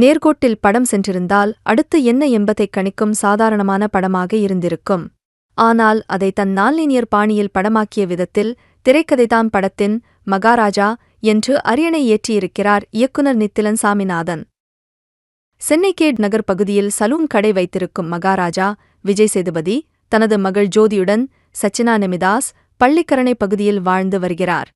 நேர்கோட்டில் படம் சென்றிருந்தால் அடுத்து என்ன என்பதைக் கணிக்கும் சாதாரணமான படமாக இருந்திருக்கும். ஆனால் அதை தன் நான்லினியர் பாணியில் படமாக்கிய விதத்தில் திரைக்கதைதான் படத்தின் மகாராஜா என்று அரியணை ஏற்றியிருக்கிறார் இயக்குனர் நித்திலன் சாமிநாதன். சென்னைகேட் நகர் பகுதியில் சலூன் கடை வைத்திருக்கும் மகாராஜா விஜய் சேதுபதி தனது மகள் ஜோதியுடன் சச்சினா நிமிதாஸ் பள்ளிக்கரணை பகுதியில் வாழ்ந்து வருகிறார்.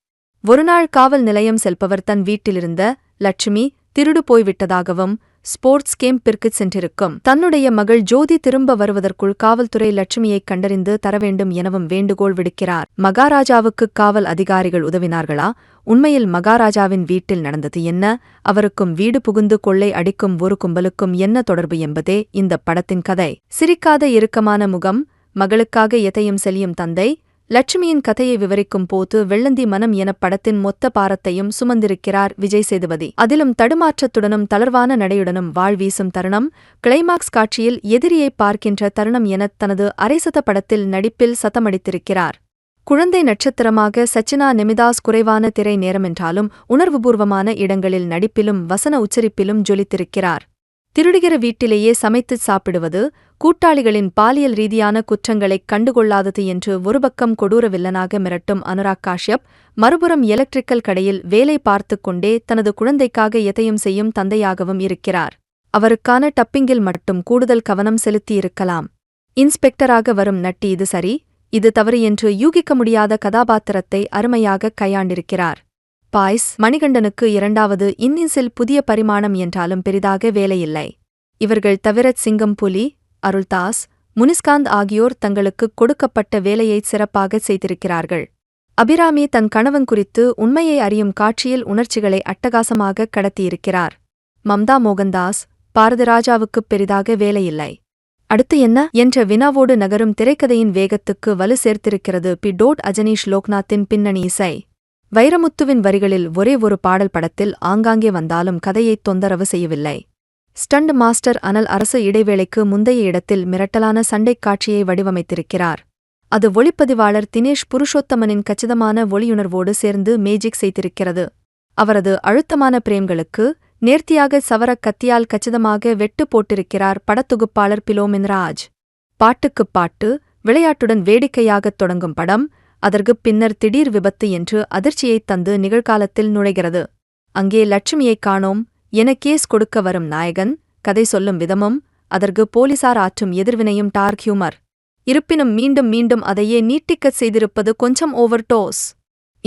ஒருநாள் காவல் நிலையம் செல்பவர் தன் வீட்டிலிருந்த லட்சுமி திருடு போய்விட்டதாகவும் ஸ்போர்ட்ஸ் கேம்பிற்குச் சென்றிருக்கும். தன்னுடைய மகள் ஜோதி திரும்ப வருவதற்குள் காவல்துறை லட்சுமியைக் கண்டறிந்து தரவேண்டும் எனவும் வேண்டுகோள் விடுக்கிறார். மகாராஜாவுக்கு காவல் அதிகாரிகள் உதவினார்களா? உண்மையில் மகாராஜாவின் வீட்டில் நடந்தது என்ன? அவருக்கும் வீடு புகுந்து கொள்ளை அடிக்கும் ஒரு கும்பலுக்கும் என்ன தொடர்பு என்பதே இந்த படத்தின் கதை. சிரிக்காத இறுக்கமான முகம் மகளுக்காக எதையும் செல்லும் தந்தை லட்சுமியின் கதையை விவரிக்கும் போது வெள்ளந்தி மனம் என படத்தின் மொத்த பாரத்தையும் சுமந்திருக்கிறார் விஜய் சேதுபதி அதிலும் தடுமாற்றத்துடனும் தளர்வான நடையுடனும் வாழ்வீசும் தருணம் கிளைமாக்ஸ் காட்சியில் எதிரியை பார்க்கின்ற தருணம் எனத் தனது அரைசத படத்தில் நடிப்பில் சத்தமடித்திருக்கிறார். குழந்தை நட்சத்திரமாக சச்சினா நெமிதாஸ் குறைவான திரை நேரமென்றாலும் உணர்வுபூர்வமான இடங்களில் நடிப்பிலும் வசன உச்சரிப்பிலும் ஜொலித்திருக்கிறார். திருடுகிற வீட்டிலேயே சமைத்துச் சாப்பிடுவது கூட்டாளிகளின் பாலியல் ரீதியான குற்றங்களைக் கண்டுகொள்ளாதது என்று ஒருபக்கம் கொடூர வில்லனாக மிரட்டும் அனுராக் காஷ்யப் மறுபுறம் எலக்ட்ரிக்கல் கடையில் வேலை பார்த்து கொண்டே தனது குழந்தைக்காக எதையும் செய்யும் தந்தையாகவும் இருக்கிறார். அவருக்கான டப்பிங்கில் மட்டும் கூடுதல் கவனம் செலுத்தியிருக்கலாம். இன்ஸ்பெக்டராக வரும் நட்டி இது சரி இது தவறு என்று யூகிக்க முடியாத கதாபாத்திரத்தை அருமையாக கையாண்டிருக்கிறார். பாய்ஸ் மணிகண்டனுக்கு இரண்டாவது இன்னிங்ஸில் புதிய பரிமாணம் என்றாலும் பெரிதாக வேலையில்லை. இவர்கள் தவிர சிங்கம் புலி அருள்தாஸ் முனிஸ்காந்த் ஆகியோர் தங்களுக்கு கொடுக்கப்பட்ட வேலையை சிறப்பாக செய்திருக்கிறார்கள். அபிராமி தன் கணவன் குறித்து உண்மையை அறியும் காட்சியில் உணர்ச்சிகளை அட்டகாசமாக கடத்தியிருக்கிறார். மம்தா மோகன்தாஸ் பாரதிராஜாவுக்குப் பெரிதாக வேலையில்லை. அடுத்து என்ன? என்ற வினாவோடு நகரும் திரைக்கதையின் வேகத்துக்கு வலு சேர்த்திருக்கிறது பி டோட் அஜனீஷ் லோக்நாத்தின் பின்னணி இசை. வைரமுத்துவின் வரிகளில் ஒரே ஒரு பாடல் படத்தில் ஆங்காங்கே வந்தாலும் கதையைத் தொந்தரவு செய்யவில்லை. ஸ்டண்ட் மாஸ்டர் அனல் அரசு இடைவேளைக்கு முந்தைய இடத்தில் மிரட்டலான சண்டைக் காட்சியை வடிவமைத்திருக்கிறார். அது ஒளிப்பதிவாளர் தினேஷ் புருஷோத்தமனின் கச்சிதமான ஒளியுணர்வோடு சேர்ந்து மேஜிக் செய்திருக்கிறது. அவரது அழுத்தமான பிரேம்களுக்கு நேர்த்தியாக சவரக் கத்தியால் கச்சிதமாக வெட்டு போட்டிருக்கிறார் படத்தொகுப்பாளர் பிலோமின் ராஜ். பாட்டுக்குப் பாட்டு விளையாட்டுடன் வேடிக்கையாகத் தொடங்கும் படம் அதற்குப் பின்னர் திடீர் விபத்து என்று அதிர்ச்சியைத் தந்து நிகழ்காலத்தில் நுழைகிறது. அங்கே லட்சுமியைக் காணோம். என கேஸ் கொடுக்க வரும் நாயகன் கதை சொல்லும் விதமும் அதற்கு போலீசார் ஆற்றும் எதிர்வினையும் டார்க் ஹியூமர். இருப்பினும் மீண்டும் மீண்டும் அதையே நீட்டிக்கச் செய்திருப்பது கொஞ்சம் ஓவர் டோஸ்.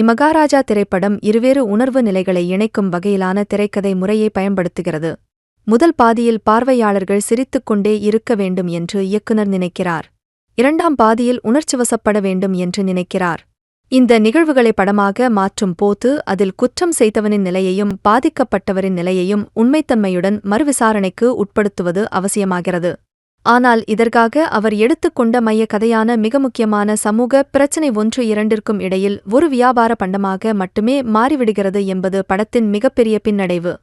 இமகாராஜா திரைப்படம் இருவேறு உணர்வு நிலைகளை இணைக்கும் வகையிலான திரைக்கதை முறையை பயன்படுத்துகிறது. முதல் பாதியில் பார்வையாளர்கள் சிரித்துக்கொண்டே இருக்க வேண்டும் என்று இயக்குனர் நினைக்கிறார். இரண்டாம் பாதியில் உணர்ச்சிவசப்பட வேண்டும் என்று நினைக்கிறார். இந்த நிகழ்வுகளை படமாக மாற்றும் போது அதில் குற்றம் செய்தவனின் நிலையையும் பாதிக்கப்பட்டவரின் நிலையையும் உண்மைத்தன்மையுடன் மறுவிசாரணைக்கு உட்படுத்துவது அவசியமாகிறது. ஆனால் இதற்காக அவர் எடுத்துக்கொண்ட மைய கதையான மிக முக்கியமான சமூக பிரச்சினை ஒன்று இரண்டிற்கும் இடையில் ஒரு வியாபார பண்டமாக மட்டுமே மாறிவிடுகிறது என்பது படத்தின் மிகப்பெரிய பின்னடைவு.